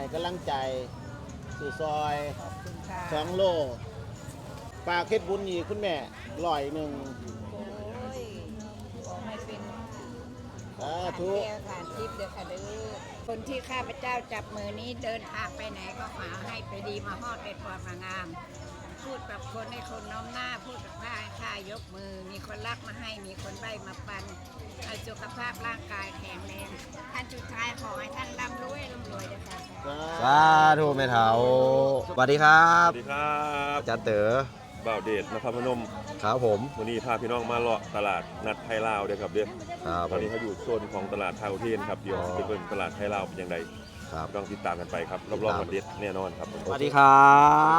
ให้กำลังใจสื่อซอยขอบคุณค่ะสองโลปลากเค็ดบุญนี่คุณแม่ลอยหนึ่งโอ้ยขอให้เป็นสาทานธุแก้วทานทิพย์เด้อค่ะเด้อคนที่ข้าพเจ้าจับมือนี้เดินทางไปไหนก็ขอให้ไปดีมาฮอดเป็นความงาม พูดกับคนให้คนน้อมหน้า พูดกับข้าให้ข้ายกมือ มีคนรักมาให้ มีคนใบมาปันให้สุขภาพร่างกายแข็งแรงท่านสุดท้ายขอให้ท่านร่ำรวยร่ำรวยนะคะสาธุแม่เฒ่าสวัสดีครัสบวัสดีครับอาจารย์เต๋อบ่าวเดชนครพนมครับผมวันนี้พาพี่น้องมาเลาะตลาดนัดไทยลาวเด้อครับเด้อครับตอนนี้เขาอยู่โซนของตลาดทาวเทนครับเดี๋ยวจะไปเบิ่งตลาดไทยลาวเป็นยังไงครับ ต้องติดตามกันไปครับรอบๆวันเด็ดแน่นอนครับสวัสดีครั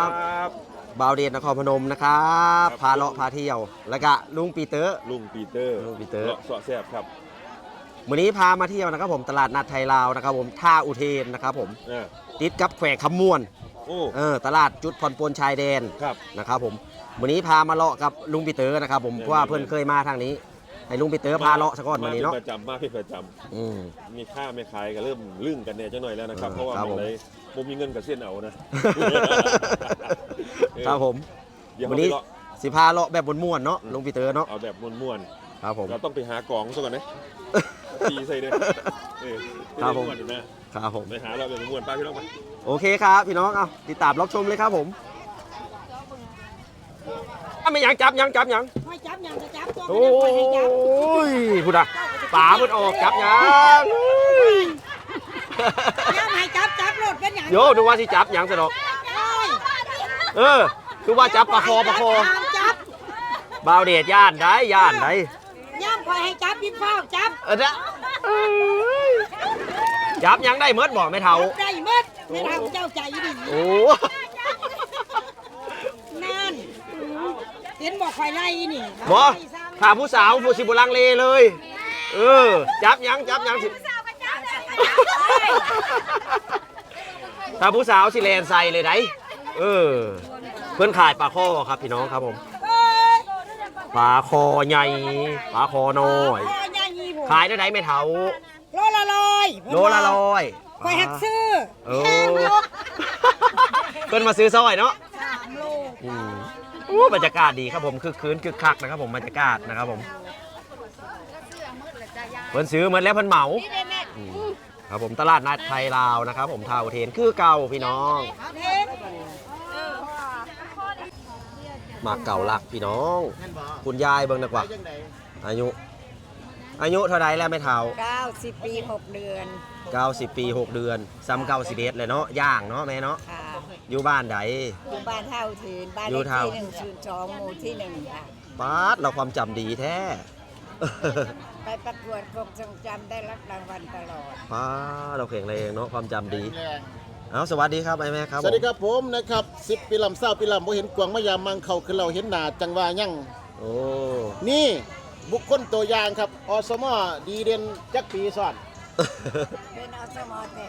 บ ครับ บ่าวเดชนครพนมนะครับครับ พาเลาะพาเที่ยว แล้วก็ลุงปีเตอร์ ลุงปีเตอร์ลุงปีเตอร์ เลาะเสาะแซบครับวันนี้พามาเที่ยวนะครับผมตลาดนัดไทยลาวนะครับผมท่าอุเทนนะครับผมอ่าติดกับแขวงคำมวนโอ้เออตลาดจุดผ่อนปลนชายแดนครับ นะครับผมวันนี้พามาเลาะกับลุงปีเตอร์นะครับผมเพราะว่าเพื่อนเคยมาทางนี้ให้ลุงปีเตอร์พาเลาะสักก่อนวันนี้เนาะมาเป็นประจำมาเป็นประจอืมำมีค่าไม่ขายก็เริ่มลึ่งกันเนี่ยจังหน่อยแล้วนะครับ เออเพราะว่าครับมันผมเลย ผมมีเงินกับเส้นเอานะ ครับผม เดี๋ยววัเขานไปนี้เลาะสิพาเลาะแบบม่วนๆเนาะลุงปีเตอร์เนาะเอาแบบม้วนครับผม ๆเราต้องไปหากล่องซะก่อนนะตีใส่เนี่ยเออครับผมจะได้วนอยู่นะครับผม ไปหาเราแบบม้วนๆป้าพี่น้องไป โอเคครับ พี่น้องเอาติดตามรับชมเลยครับผมอะไม่ยังจับยังจับยังไม่จับยังจะจับตัวโอ้ยพูดอะป๋าพูดออกจับยังยังให้จับ โยดูว่าสิจับยังสนอกเออดูว่าจับปลาคอปลาคอห้ามจับบ่าวเดชย่านได้ย่านได้ย่ำคอยให้จับยิ้มเฝ้าจับเออนะเอ้ยจับยังได้เมิดบอกไม่เท่าได้หมดไม่ทำเจ้าใจดีโอ้นั่นเห็นบอกคอยไล่นี่บอถ้าผู้สาวผู้สิบุลังเลเลย เออ จับยังจับยังสิ ถ้าผู้สาวสิแลนใส่เลยได้เออ เพื่อนขายปลาคอครับพี่น้องครับผม ปลาคอใหญ่ ปลาคอน้อย ขายได้ไหนไม่เท่าโลละลอยโลละร้อยคอยหักซื้อโอ้เพื่อนมาซื้อซอยเนาะสามโลอืมโอ้บรรยากาศดีครับผมคือคืนคือคักนะครับผมบรรยากาศนะครับผมเพิ่นซื้อเหมือนแล้วเพิ่นเหมาอืม ครับผมตลาดนัดไทยลาวนะครับ ผมทาวเทนคือเก่าพี่น้องเอาเทนมาเก่าหลักพี่น้องนั่นบ่คุณยายเบิ่งดีกว่าไปจังไดอายุ อายุเท่าไรแล้วไม่เท่าเก้าสิบปีหกเดือน 90 ปี 6 เดือนซ้ำเก่าสิเดเลยเนาะย่างเนาะแม่เนาะค่ะอยู่บ้านใดอยู่บ้านเท่าเทนบ้านอยู่เลขเท่าที่หนึ่งศูนย์สองหมู่ที่หนึ่งค่ะป๊าดเราความจำดีแท้ ไปประกวดกรมทรงจำได้รับรางวัลตลอดป๊าดเราแข็งแรงเนาะความจำดี แรงเอาสวัสดีครับไอ้แม่ครับสวัสดีครับผมนะครับสิบปีลำเศร้าปีลำบ่เห็นกวางมายามมังเขาคือเราเห็นหน้าจังว่ายังโอ้นี่บุคคลตัวอย่างครับอสมดีเด่นจักปีซ้อนเป็นอสมแต่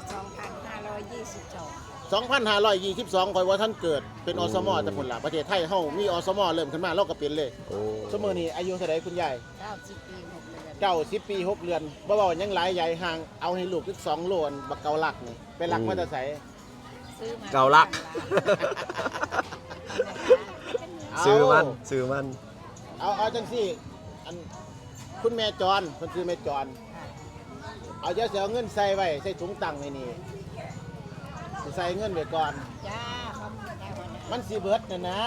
2522 2522คอยว่าท่านเกิดเป็นอสมแต่ผลละประเทศไทยเฮามีอสมเริ่มขึ้นมาเราก็เป็นเลยโอ้สมอนี้อายุเท่าไหร่คุณยาย90ปี6 เดือนเก้าสิบปีหกเดือนบ่เว้าหยังหลายใหญ่ห่างเอาให้ลูกอีกสองโลนบักเกาลักนี่ไปลักมาแต่ไสซื้อมาเกาลักเอาซื้อมันซื้อมันเอาเอาจังซี่อันคุณแม่จรเพิ่นคือแม่จรเอาเดี๋ยวสิเอาเงินใส่ไว้ใส่ถุงตังค์ไว้นี่สิใส่เงินไว้ก่อน จ้าขอบคุณจ้าวันนั้นมันสิเบิดน่ะนะ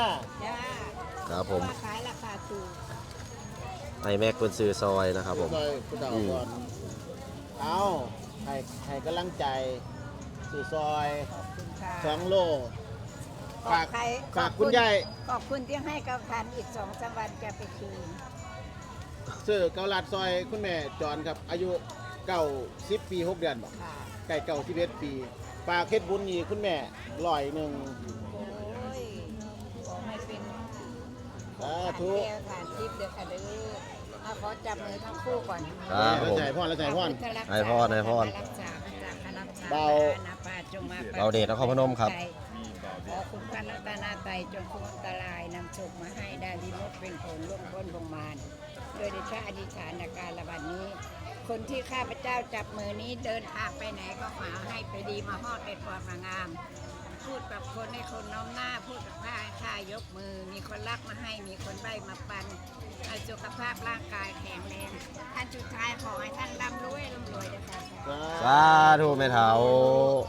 จ้าครับผมาขายราคาถูก ไอ้แม่คนซื้อซอยนะครับผม ซอยคุณดาวก่อนเอาให้ให้กำลังใจสื่อซอยขอบคุณค่ะสองโลขอฝากใครฝากขอบคุณยายขอบคุณที่ให้กับทานอีกสองสามวันจะไปคืนซื้อเกาลัดซอยคุณแม่จรครับ อายุเก้าสิบปีหกเดือนบอกค่ะไก่เก่าสิบเอ็ดปีปลาเค็ดบุญนี่คุณแม่ลอยหนึ่งโอ้ยขอให้เป็นสาทานธุแก้วทานทิพย์เด้อค่ะเด้อ เอาขอจับมือทั้งคู่ก่อนครับแล้วผม ใจพ่อแล้วใจพ่อให้พรให้พรรักษาพระจากพระรักษาเบานาปาจงมาเบาเดชนครพนมครับ ขอคุณพระรัตนาไตรจงคุ้มอันตรายนำโชคมาให้ได้วิมุตเป็นผลล่วงพ้นวงมารโดยดิชาอธิษฐานในการระบาดนี้ขคนที่ข้าพเจ้าจับมือนี้เดินทางไปไหนก็ขอให้ไปดีมาฮอดเป็นปลอดมางาม พูดกับคนให้คนน้อมหน้า พูดกับผ้าให้ข้ายกมือ มีคนรักมาให้มีคนใบมาปัน ให้สุขภาพร่างกายแข็งแรงท่านสุดท้ายขอให้ท่านร่ำรวยร่ำรวยนะคะสาธุแม่เฒ่า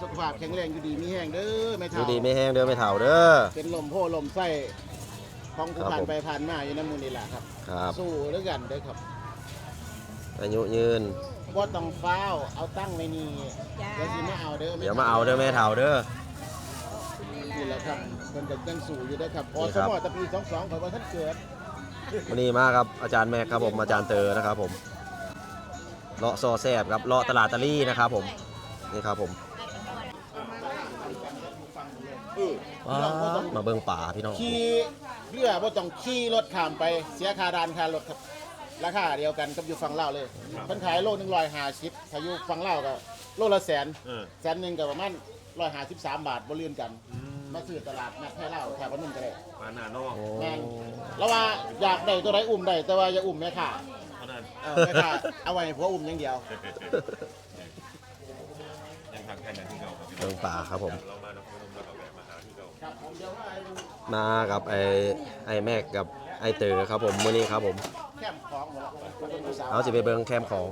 สุขภาพแข็งแรงอยู่ดีมีแห้งเด้อแม่อเฒ่ายู่ดีไม่แห้งเด้อแม่เฒ่าเด้อ เป็นลมโพลมไส้ของผู้ครับผ่านผม ไปผ่านมาอยู่น้ำมูลนี่แหละครับ ครับ สู้ด้วยกันเด้อครับอายุยืนว่าต้องฟ้าวเอาตั้งในนี่จ้าแล้วสิมาเอาเด้อเดี๋ยวมาเอาเด้อแม่เฒ่าเด้อนี่แหละครับมันจะยังสู้อยู่เด้อครับอนี่สครับมตะปี22ข่อยว่าท่านเกิด วันนี้มาครับอาจารย์แม็กครับผมอาจารย์เตอนะครับผมเลาะซอแซบครับเลาะตลาดตะลี่นะครับผมนี่ครับผมว้าวมาเบิ่งป่าพี่น้องขี่เรือบ่ต้องขี่รถข้ามไปเสียค่าดานค่ารถครับราคาเดียวกันกับอยู่ฝั่งลาวเลยเพิ่นขายโลหนึง150ถ้าอยู่ฝั่งลาวก็โลละแสนเออแสนหนึงก็ประมาณ153บาทบ่เลื่อนกัน มาซื้อตลาดนัดให้ลาวแถวพนมก็ได้ปลาหน้านอกโอ้แม่นแล้วว่าอยากได้ตัวใดอุ้มได้แต่ว่าอย่าอุ้มแม่ค่ะเท่านั้นเออแม่ค่ะเอาไว้ให้ผัวอุ้มอย่างเดียว ยังทางแค่นั้นที่เราครับพี่น้เบิ่องงป่าครับผม เรามาเราพนมเราก็แวะมาหาที่เราครับผมเดี๋ยวว่าไอ้มากับไอ้ไอ้แม็กกับไอ้เตอครับผมมื้อนี้ครับผม แคมป์ของหมดแล้วมันเป็นผู้สาวเอาสิไปเบิ่งแคมป์ของ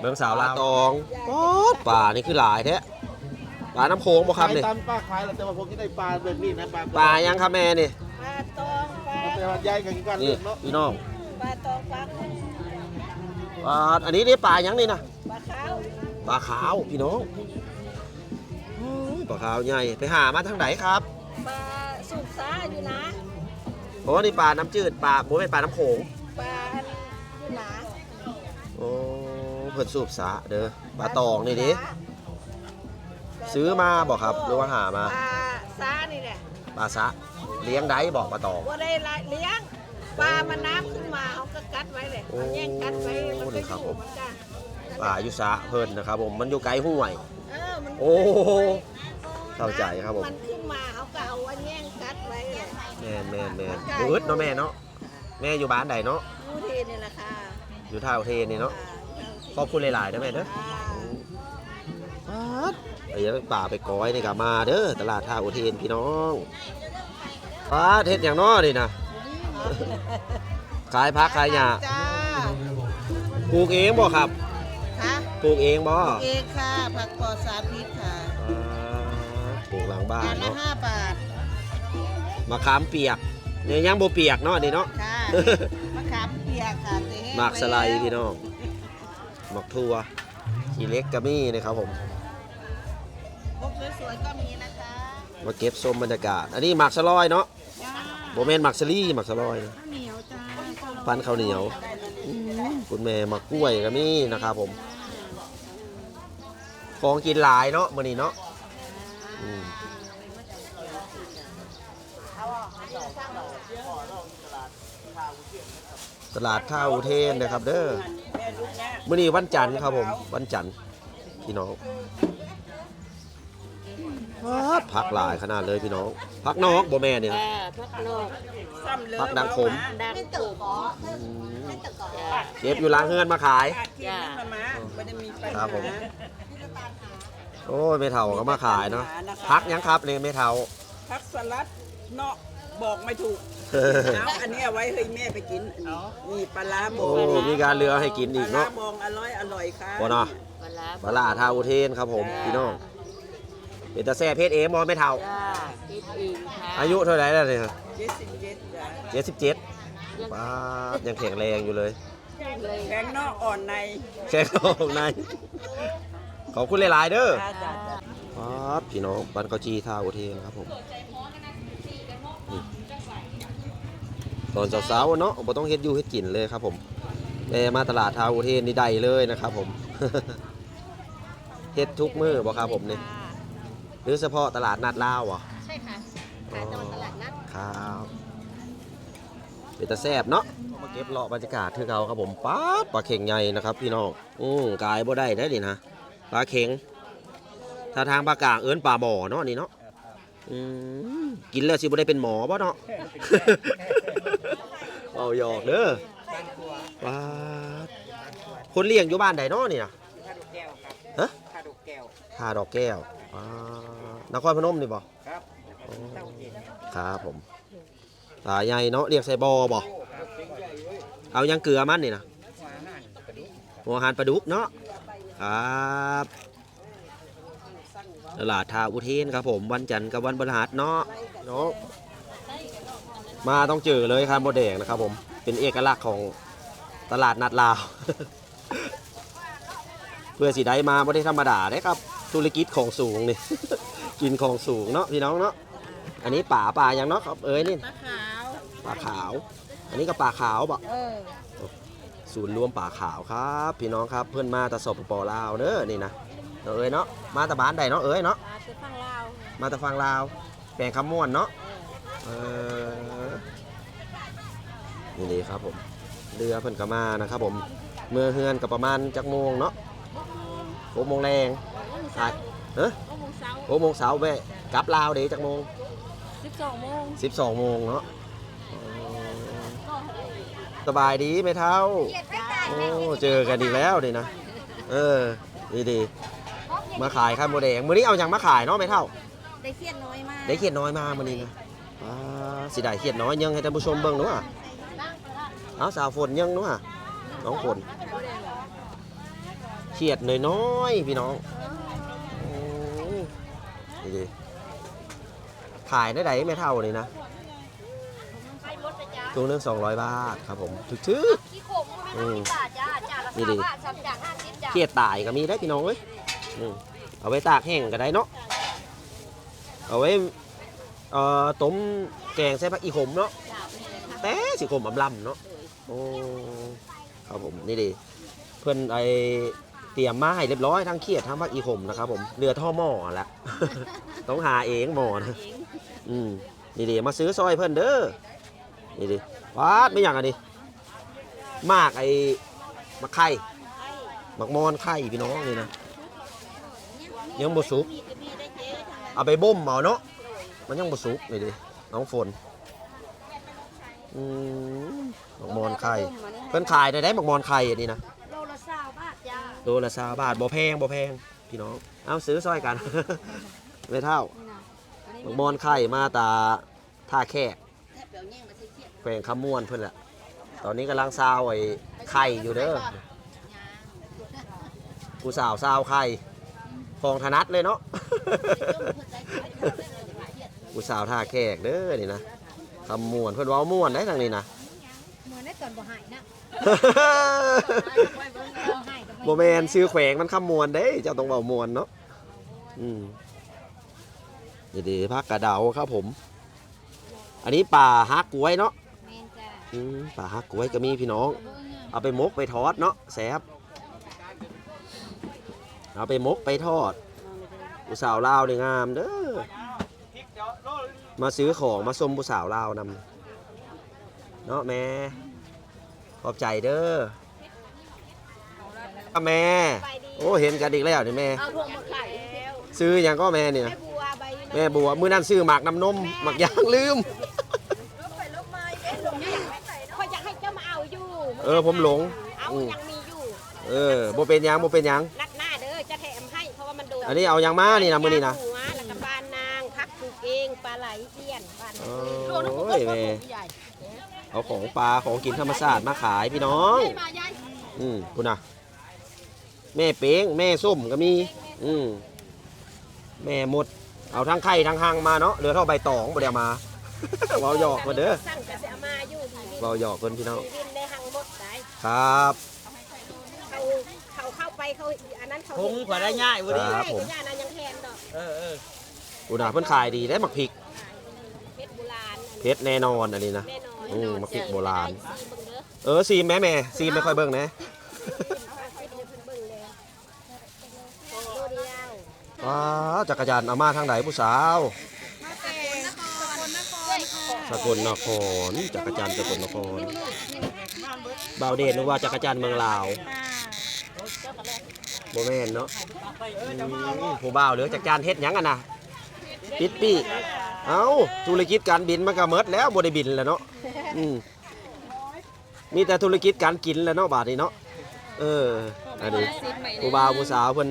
เบิ่งสาวลาวตองป๊อดป่านี่คือหลายแท้ ปลาน้ำโขงบ่ครับนี่ขายตามป้าขายแล้วแต่ว่าผมที่ได้ปลาแบบนี้นะปลาปลายังครับแม่นี่ปลาตองปลาแต่ว่าใหญ่กันกันนี่เลือกเนาะพี่น้องปลาตองปลาคุณปลาอันนี้นี่ปลายังนี่นะปลาขาวปลาขาวพี่น้องโอ้ยปลาขาวใหญ่ไปหามาทางไหนครับปลาสุกซาอยู่นะโอ้นี่ปลาน้ำจืดปลาบ่เป็นปลาน้ำโขงปลาอยู่นะโอ้เพิ่นสูบสาเด้อปลาตองนี่ดิ ซื้อมาบอกครับหรือว่าหามาปลาซานี่แหละปลาสะเลี้ยงได้บอกปลาตองว่าได้ละเลี้ยงปลามันน้ำขึ้นมาเขาก็กัดไว้เลยเขาแย่งกัดไว้มันก็อยู่มันก็ปลาอยู่สะเพิ่นนะครับผมมันอยู่ไกลห้วยเออมันโอ้เข้าใจครับผมมันขึ้นมาเขาก็เอาไว้แย่งกัดไว้เลยแม่นแม่นแม่นบ่อึดเนาะแม่เนาะแม่อยู่บ้านใดเนาะผู้ทีนี่แหละค่ะอยู่ท่าอุเทนนี่เนาะขอบคุณหลายๆนะแม่เด้อ อ่าปัดไอ้ยังป่าไปก้อยนี่กับมาเด้อตลาดท่าอุเทนพี่น้องปัดเฮ็ดอย่างน้อนี่นะขายพักขายหญ้าจ้าปลูกเองบ่ครับค่ะปลูกเองบ่เองค่ะผักปลอดสารพิษค่ะอ่าปลูกหลังบ้าจานนละเนาะห้าบาทมะขามเปียกเนี่ยยังบ่เปียกเนาะนี่เนาะ ค่ะมะขามเปียกค่ะเจ๊หมากสไลด์พี่น้องหมากทั่วขี้เล็กกะมี่นะครับผม พวกสวยๆก็มีนะคะมาเก็บส้มบรรยากาศ อันนี้หมากสลอยเนาะจ้าโบแมนหมากสลี่หมากสลอยนะข้าวเหนียวจ้าปั้นข้าวเหนียวอืมคุณแม่หมากกล้วยก็มีนะครับผม ของกินหลายเนาะมื้อนี้เนาะอืมตลาดท่าอุเทนนะครับ เด้อมื้อนี้วันจันทร์ครับผม วันจันทร์พี่น้อง ว้าดผักหลายขนาดเลยพี่น้องผักนอกบ่แม่เนี่ย อ่าพักโลกผักดังขม ดังขมอืมเก็บอยู่หล้างเฮือนมาขายจ้าครับผม โอ้ยไม่เท่าก็มาขายเนาะพักยังครับเนี่ยไม่เท่า พักสลัดเนาะบอกไม่ถูกเอาอันนี้เอาไว้ให้แม่ไปกินอันนี้นี่ปลาร้าบโอ้องมีการเรือให้กินอีกปลาร้าเนาะ บองอร่อยอร่อยค่ะ บ่เนาะ ปลาร้าปลาร้าท่าอุเทนครับผมพี่น้อง เป็นตาแซ่เพชรเอมอไม่เท่า จ้าคิดอีกค่ะอายุเท่าไหร่แล้วเนี่ยเจ็ดสิบเจ็ดจ้ะเจ็ดสิบเจ็ดป้าดยังแข็งแรงอยู่เลยแข็งนอกอ่อนในแข็งออกในขอบคุณหลายๆเด้อจ้าจ้าจ้าครับพี่น้องบันเกาจีท่าอุเทนครับผมนี่ตอนเช้าๆเนาะบ่ต้องเฮ็ดอยู่เฮ็ดกินเลยครับผมแม่มาตลาดท่าอุเทนนี่ได้เลยนะครับผม เฮ็ดทุกมื้อบ่ครับผมนี่ หรือเฉพาะตลาดนัดลาวอะใช่ค่ะขายตอนตลาดนัดครับเป็นตาแซ่บเนาะมาเก็บเลาะบรรยากาศคือเขาครับผมป๊าดปลาเข่งใหญ่นะครับ พี่น้องอืมกายบ่ได้ได้ดินะปลาเข่งถ้าทางปลากลางเอิ้นปลาหมอเนาะนี่เนาะอืมกินแล้วสิบ่ได้เป็นหมอบ่เนาะเอาหยอกเด้อป๊าดคนเลี้ยงอยู่บ้านใดเนาะนี่นะข้าดอกแก้วครับฮะข้าดอกแก้วท่าดอกแก้วอ่า นครพนมนี่บ่ครับเต้าเย็นครับผมตาใหญ่เนาะเรียกใส่บอบ่เอายังเกลือมันนี่นะหัวอาหารกระดูกหัวหานปลาดุกเนาะครับตลาดทาอุเทนครับผมวันจันทร์กับวันพฤหัสเนาะเนาะมาต้องเจอเลยครับโมแดงนะครับผมเป็นเอกลักษณ์ของตลาดนัดลาว เพื่อสีได้มาไม่ได้ธรรมดาได้ครับ ธุรกิจของสูงนี่ กินของสูงเนาะพี่น้องเนาะอันนี้ป่าป่าอย่างเนาะครับเอ้ยนี่ปลาขาวป่าขาว อันนี้ก็ป่าขาวบ่เออศูนย์รวมป่าขาวครับ พี่น้องครับเพื่อนมาแตะสปปลาวเด้อนี่นะเอ้ยเนาะมาแตะบ้านใดเนาะเอ้ยเนาะปลาคือฟังลาวมาแตะฟังลาวแปลงคำม่วนเนาะเออนี่ดีครับผมเรือเพิ่นก็มานะครับผมเมื่อเฮือนกับประมาณจักโมงเนาะหกโมงแรงใช่เฮ้ยโอ้โห เสาหกโมงเสาร์แวะกลับลาวเด้จักโมงสิบสองโมงสิบสองโมงเนาะเออสบายดีไหมเท่าโอ้เจอกันอีกแล้วดินะเออดีดีมาขายข้าวโมแดงมื้อนี้เอาอย่างมาขายเนาะไม่เท่าได้เครียดน้อยมากได้เขียดน้อยมามื้อนี้นะอ่าสิได้เขียดน้อยยังให้ท่านผู้ชมเบิ่งหนูอะเอาสาวฝนยังหนูอะน้องฝนเขียดน้อยๆพี่น้องโอ้ ดีดีขายได้ไหนไม่เท่านี่นะตัวหนึง200บาทครับผมถึกๆขี้โขมก็ไม่ต้องสิบบาทจ้าจ้าละนี่สาดิมบาทสามจานห้าสิบจ้าเขียดตายก็มีได้พี่น้องเอ้ยอืมเอาไว้ตากแห้งก็ได้เนาะเอาไว้เอ่อต้มแกงใส่ผักอีขมเนาะแต่สิขมอำลำเนาะโอ้ครับผมนี่ดิเพื่อนไอเต รียมมาให้เรียบร้อยทั้งเขียดทั้งผักอีขมนะครับผมเรือท่อหม้อแหละ ต้องหาเองหม้อนะอืมนี่ดิมาซื้อซอยเพื่อนเด้อนี่ดิวาดไม่อย่างอันนี้มากไอ้มะไข่มักมอนไข่พี่น้องนี่นะยังบ่สุกเอาไปบ่มเอาเนาะมันยังบ่สุกนี่ดิน้องฝนอืมมักมอนไข่เพิ่นขายได้ได้มักมอนไข่อันนี้นะโลละสาม บาทจ้าตัวละสาบาทบ่แพงบ่แพงพี่น้อง เอาซื้อซอยกัน ไม่เท่ามักมอนไข่มาตาท่าแค่แขวงคำม่วนเพิ่อนแหละตอนนี้กำลังซาวไอ้ไข่อยู่เด้อผู้สาวสาวไข่ของธนัดเลยเนาะผู้สาวท่าแขกเด้อนี่นะคำม่วนเพื่อนว้าม่วนได้ทางนี้นะ เหมือนได้ตอนบ่หายนะโมแมนซื้อแขวงมันคำมวนเด้เจ้าต้องเว้ามวนเนาะอืมนี่ดีพักกระเดาครับผม อันนี้ป่าฮักกล้วยเนาะแม่นจ้าอืมป่าฮักกล้วยก็มีพี่น้อง เอาไปมกไปทอดเนาะแซ่บเอาไปมกไปทอด ผู้สาวลาวนี่งามเด้อมาซื้อของมาชมผู้สาวลาวนำ เนาะแม่ขอบใจเด้ออะแม่ โอ้เห็นกันอีกแล้วนี่แม่ เอาพวงมาขายแล้วซื้อหยังก็แม่นี่แม่นะบัวใบแม่บัวมื้อนั้นซื้อหมากน้ำนมหมากยางลืมเขาอยากให้เจ้ามาเอาอยู่เออผมหลง เอาอืมยังมีอยู่ เออบ่เป็นหยังบ่เป็นหยัง นัดหน้าเด้อจะแถมให้เพราะว่ามันโดนอันนี้เอาหยังมานี่นะมื้อนี้นะ หัวแล้วก็ปลานางพักปลูกเองปลาไหลเอี้ยนปลาโอ้ยแม่ เอาของปลาของกินธรรมชาติมาขายพี่น้องมายายอืมคุณน่ะแม่เป้งแม่ส้มก็มี อืมแม่หมด เอาทั้งไข่ทั้งหังมาเนาะเหลือเท่าใบตองบ่ได้เอามาเว้าหยอกมาเด้อสั่งกระเสเอามาอยู่ดีนี่เว้าหยอกเพิ่นพี่น้องวินได้หังหมดได้ครับเขาเขาเข้าไปเขาอันนั้นเขาคงกว่าได้ง่ายวันนี้ครับผมย่านั้นยังแทนดอกเออเอออุณาเพิ่นขายดีได้หมักพริกเพชรโบราณเพชรแน่นอนอันนี้นะแน่น อนอืมมะพริกโบราณได้ซีเบิ่งเด้อเออซีมแม่แม่ซีมไม่ค่อยเบิ่งนะเอาไปเดี๋ยวเพิ่นเบิ่งเลยโลเดียวว้าวจักรยานเอามาทางไหนผู้สาวสกลนครจักรยานสกลนครบ่าวเดชนึกว่าจักรยานเมืองลาวโบแม่นเนาะอืมผู้บ่าวเหลือจักรยานเฮ็ดหยังอะนะปิดปี้ เอ้าธุรกิจการบินมันก็หมดแล้วบ่ได้บินแล้วเนาะอืมมีแต่ธุรกิจการกินแล้วเนาะบาดนี้เนาะเอออันนี้ผู้บ่าวผู้สาวเพิ่น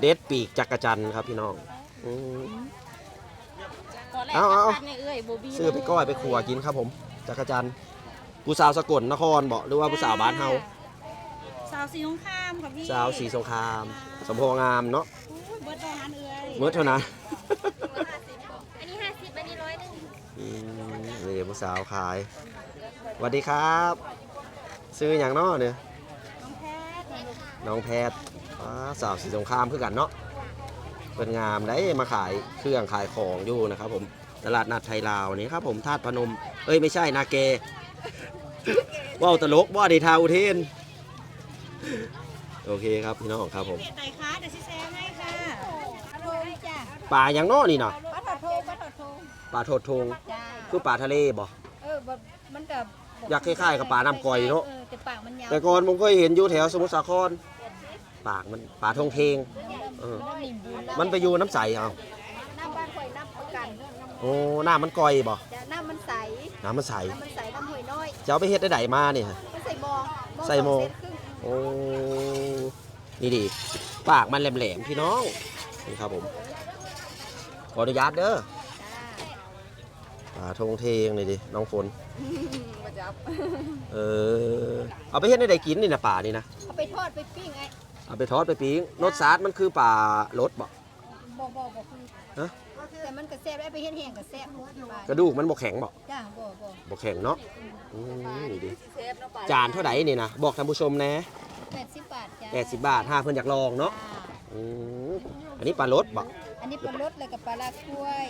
เด็ดปีกจักรจันทร์ครับพี่น้องอืม เอาเอาเอา ซื้อไปก้อยไปขัวกินครับผม จักรจันทร์ผู้สาวสกลนครบอกหรือว่าผู้สาวบ้านเฮาสาวสีสงครามค่ะพี่สาวสีสงคราม สมโพงามเนาะอุ้ยเบิร์ดตอนนั้นเอ้ยเมื่อเท่านั้น อันนี้ห้าสิบอันนี้ร้อยหนึ่ง อืมนี่ ผู้สาวขายสวัสดีครับ ซื้ออย่างเนาะเนี่ยน้องแพทย์อ้าสาวสีสงครามคือกันเนาะเป็นงามได้มาขายเครื่องขายของอยู่นะครับ ผมตลาดนัดไทยลาวนี่ครับ ผมธาตุพนม เอ้ยไม่ใช่นาเกว่าวตลกว่าดีทาอุเทนโอเคครับพี่น้องครับผมเพจไหนคะเดี๋ยวชิแชร์ให้ค่ะโทงจ้ะป่าอย่างเน้อนี่เนาะปลาถอดโทงปลาถอดโทง ป่าโทดทงจ้าคือป่าทะเลบ่เออแบบมันกับอยากคล้ายๆกับปลาน้ำก่อยเนอะออแต่ปากมันยาวแต่ก่อนผมเคยเห็นอยู่แถวสมุทรสาครปากมันป่าทงเทง เออ มันนิ่มบุญมันไปอยู่น้ำใสเอาน้ำบ้านข่อยน้ำประกันโอ้น้ามันก่อยบ่จ้ะน้ำมันใสน้ำมันใสน้ำมันใสน้ำห่วยน้อยจะเอาไปเฮ็ดได้ไดมาเนี่ย มันใส่หมอใส่หม้อสงเซนครึ่งโอ้ นี่ดิปากมันแหลมๆพี่น้อง นี่ครับผม ขออนุญาตเด้อ จ้าป่าทงเทงนี่ดิน้องฝน มาจับเออ เอาไปเฮ็ดได้ไดกินนี่นะป่านี่นะ เอาไปทอดไปปิ้งไอ้เอาไปทอดไปปิ้งรสชาติมันคือป่ารสบ่บ่บ่บ่คือฮะแต่มันก็แซ่บได้ไปเฮ็ดแห้งก็แซ่บไปกระดูกมันบ่แข็งบ่จ้าบ่บ่บ่แข็งเนาะอืมนี่ดิจานเท่าไหร่นี่นะบอกท่านผู้ชมแหนะ80บาทจ้า80บาทถ้าเพิ่นอยากลองเนาะจ้าอืมอันนี้ปลารสบ่อันนี้ปลารสแล้วก็ปลาลากล้วย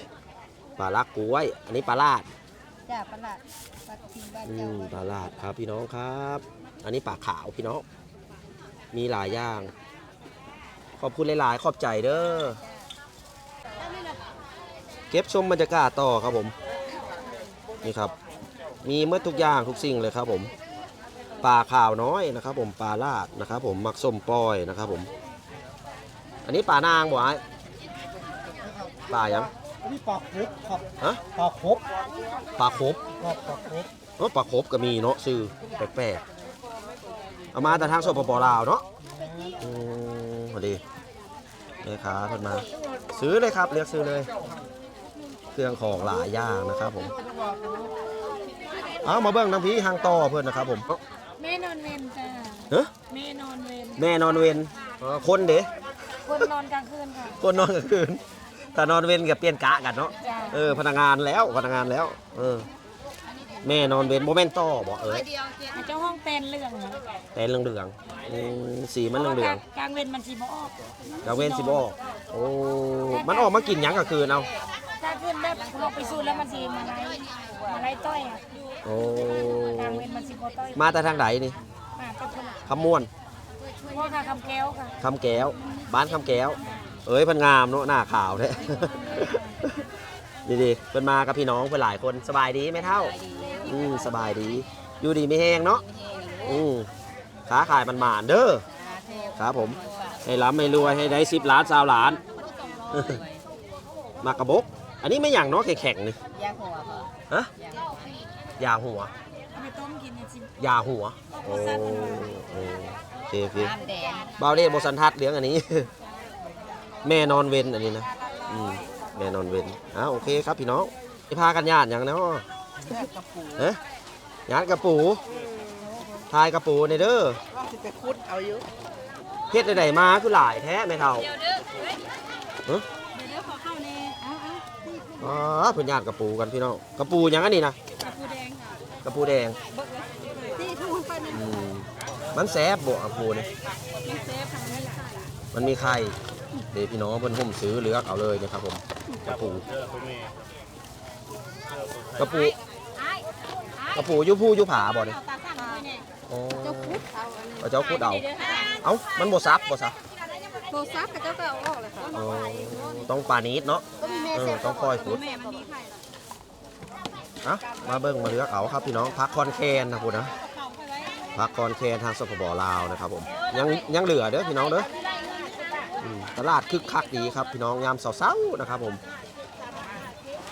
ปลาลักกล้วย อันนี้ปลาลาดจ้าปลาลาดปลาทิงบ้านอืเจ้ามปลาลาดครับพี่น้องครับ อันนี้ปลาขาวพี่น้อง มีหลายอย่าง ขอบคุณหลาย ๆ ขอบใจเด้อ เก็บชมบรรยากาศต่อครับผม นี่ครับ มีเมื่อทุกอย่างทุกสิ่งเลยครับผม ปลาขาวน้อยนะครับ ผม ปลาลาดนะครับ ผม มักส้มปล่อยนะครับผม อันนี้ปลานางบ่ไอ้ปลายัง นี่ปลาครบครับฮะ ปลาครบปลาครบครับปลาครบเนาะปลาครบก็มีเนาะซื้อแปลกๆเอามาแต่ทางสปปลาวเนาะอืมพอดีแม่ค้าเพิ่นมา ซื้อเลยครับเลือกซื้อเลย เครื่องของหลายอย่างนะครับผม เอามาเบิ่งทางพี่ทางต่อเพื่อนนะครับผมแม่นอนเวนจ้าเฮ้ยแม่นอนเวนแม่นอนเวนอ๋อคนเด้คนนอนกลางคืนค่ะ คนนอนกลางคืน ถ้านอนเวนกับเปลี่ยนกะกันเนาะจ้าเออพนักงานแล้วพนักงานแล้ว เออ แม่นอนเวนโมเมนต่อบอกเออเจ้าห้องเป็นเรื่องเหรอแต่เหลืองเหลืองๆอืมสีมันเหลืองเหลืองกลางเวนมันสีบ่ออกกลางเวนสิบออกโอ้มันออกมากินหยังกลางคืนเอากลางคืนแบบลงไปสูดแล้วมันสีมาไล่มาไล่ต้อยอะโอ้กลางเวนมันสีบ่ต้อยมาแต่ทางไหนนี่มาตะพุ่นคำม่วนพ่อค่ะคำแก้วค่ะคำแก้ว บ้านคำแก้ว เอ้ยเพันงามเนาะหน้าขาวแท้ดีดีๆเพิ่นมากับพี่น้องเพิ่นหลายคนสบายดีไหมเท่า อืมสบายดี อยู่ดีไม่แห้งเนาะอืมค้าขายมันหมานๆเด้อครับผม ให้ร่ำให้รวยให้ได้สิบล้านสาวล้าน มากระบก อันนี้ไม่อย่างเนาะแข็งๆนี่ยาหัวบ่ฮะยาหัวเอาไปต้มกินเนี่ยสิยาหัวโอ้โอ้โอเคโอเคน้ำแดงเบาเล่โบสันทัดเลี้ยงอันนี้ แม่นอนเวนอันนี้นะอืมแม่นอนเวนอ่าโอเคครับพี่น้องที่พากันญาติอย่างเนาะเอ๊ะญาติกระปูทายกระปูในเด้อว่าสิไปคุดเอาอยู่เฮ็ดใดๆมาคือหลายแท้ไม่เท่าเดี๋ยวเดี๋ยวขอเข้าเน่เอาเอาอ๋อเพิ่นญาติกระปูกันพี่น้องกระปูหยังอันนี้นะปลาปูแดงค่ะกระปูแดงที่ทุ่งไปนี่อืมมันแซ่บบ่กระปูนี่มันเซฟทางนี้ค่ะมันมีไข่ เดี๋ยวพี่น้องเพิ่นห่มซื้อเลือกเอาเลยนะครับผมกระปูกระปูกระปูอยุผู้อยุผาบ่เนี่ยตาสั่งด้วยเนี่ยอ๋อเจ้าคุดเอาเอาเจ้าคุดเอาเอ้ามันบ่ซับบ่ซับโบซับกับเจ้าก็เอาออกเลยค่ะอ๋อต้องปานีดเนาะเออต้องคอยขุดแม่มันมีไข่หรอเอะมาเบิ่งมาเลือกเอาครับพี่น้องพักคอนแคนนะพูดนะพักคอนแคนทางสปปลาวนะครับผมยังยังเหลือเด้อพี่น้องเด้ออืม ตลาดคึกคักดีครับพี่น้องยามเช้าๆนะครับผม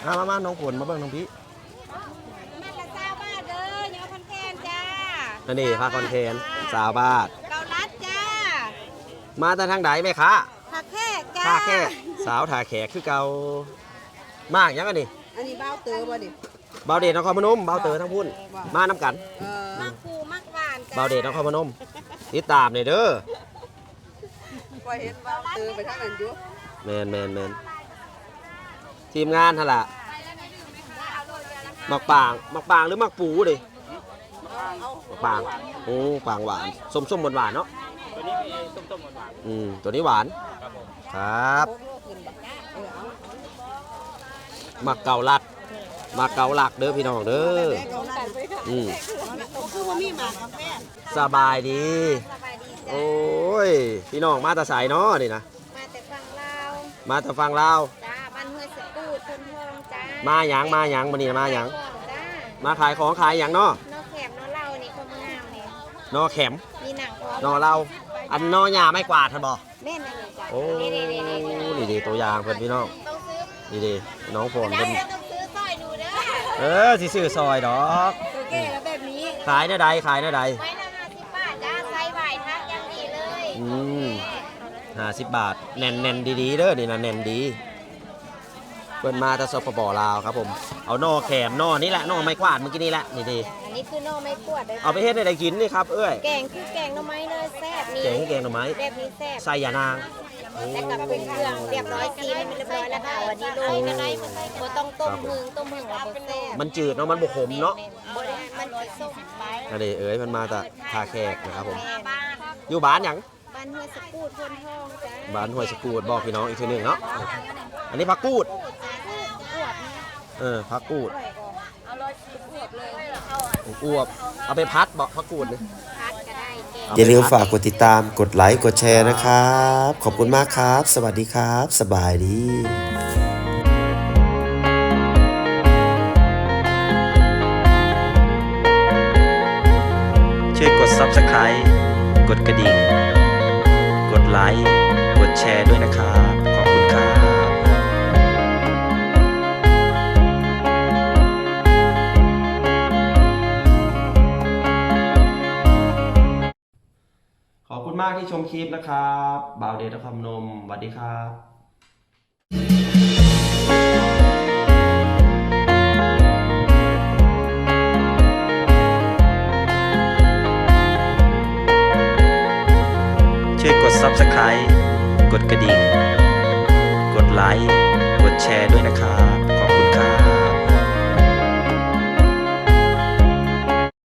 มามามาน้องฝนมาเบิ่งน้องพี่มันละเจ้าบ้านเด้อเนื้อพันแคนจ้านั่นนี่พักคอนแคนสาวบาทเก้า มาแต่ทางใดแม่ค้าผักแค่จ้าท่าแค่สาวท่าแขกคือเก่ามากยังอันนี้อันนี้บ้าวเตอบ่ดิเบาเดชนครพนมเบาเตอทั้งพุ่น มาน้ำกันเออมักปูมักหวานจ้าเบาเดชนครพนมติดตามเลยเด้อ พอเห็นบ้าวเตอไปทางนั้นอยู่แมนแมนแมนทีมงานหั่นล่ะมักปางมักปางหรือมักปูดิมักปางโอ้ปางหวานส้มส้มหวานหวานๆเนาะตัวนี้ส้มส้มหวานอืมตัวนี้หวานครับมักเกาลัดมักเกาหลักเด้อพี่น้องเด้อ อืมคือว่ามีหมากกาแฟสบายดี สบายดีจ้า โอ้ยพี่น้องมาแตาสายเนาะนี่นะมาแต่ฝั่งลาวมาแต่ฟังลาวจ้าบ้านห้วยสะกูดคนทองจ้ามาหยังมาหยังมานี่นะมาหยังจ้ามาขายของขายหยังเนาะนอกแขมนอกเหล่านี่คนงามนี่นอแข็มมีหนังพร้อมนอเราอันนอหญ้าไม่กวาดท่านบอกแม่นเลยจ้าโอ้นี่นี่นี่นี่นี่ดีตัวอย่างเพื่อนพี่น้องต้องซื้อนี่ดีน้องฝนได้เป็นแล้วต้องซื้อสร้อยหนูเด้อเออสิซื้อซอยดอกตัวแก่แล้วแบบนี้ขายได้ใดขายได้ใดไว้ละห้าสิบบาทจ้าไซส์ใบทักยังดีเลย อืม ห้าสิบบาท แน่นแน่นดีๆเด้อนี่นะแน่นดีเพิ่นมาจากสปปลาวครับผม เอานอแขมนอนี่แหละนอไม้กวาดเมื่อกี้นี่แหละนี่ดีอันนี้คือน่อไม้ขวดเลยเอาไปเฮ็ดได้กินนี่ครับเอ้ยแกงคือแกงหน่อไม้เลยแซ่บนี่แกงแกงหน่อไม้แบบนี้แซ่บใส่ยานางโอ้แล้วกับปรุงเครื่องเรียบร้อยซีมันเรียบร้อยแล้วค่ะวันนี้โรยก็ได้บ่ต้องต้มหึงต้มหึงแล้วบ่แซ่บมันจืดเนาะมันบกขมเนาะบ่ได้มันสิส้มไปอันนี้เอ้ยมันมาจากท่าแขกนะครับผมแม่บ้านอยู่บ้านหยังบ้านห้วยสะกูดคนทองจ้าบ้านห้วยสกูดบอกพี่น้องอีกทีหนึ่งเนาะอันนี้ผักกูดอวดนะเออผักกูดเอาร้อยสิบอวดเลยเอาอวบเอาไปพัดบอกผักกูดเลยพัดก็ได้แกงอย่าลืมฝากกดติดตามกดไลค์กดแชร์นะครับ ขอบคุณมากครับ สวัสดีครับ สบายดีช่วยกด Subscribe กดกระดิ่งกด ไลค์ กดแชร์ด้วยนะครับ ขอบคุณครับขอบคุณมากที่ชมคลิปนะครับบ่าวเดชครพนมสวัสดีครับ ด Subscribe กดกระดิ่ง กดไลค์ กดแชร์ด้วยนะครับ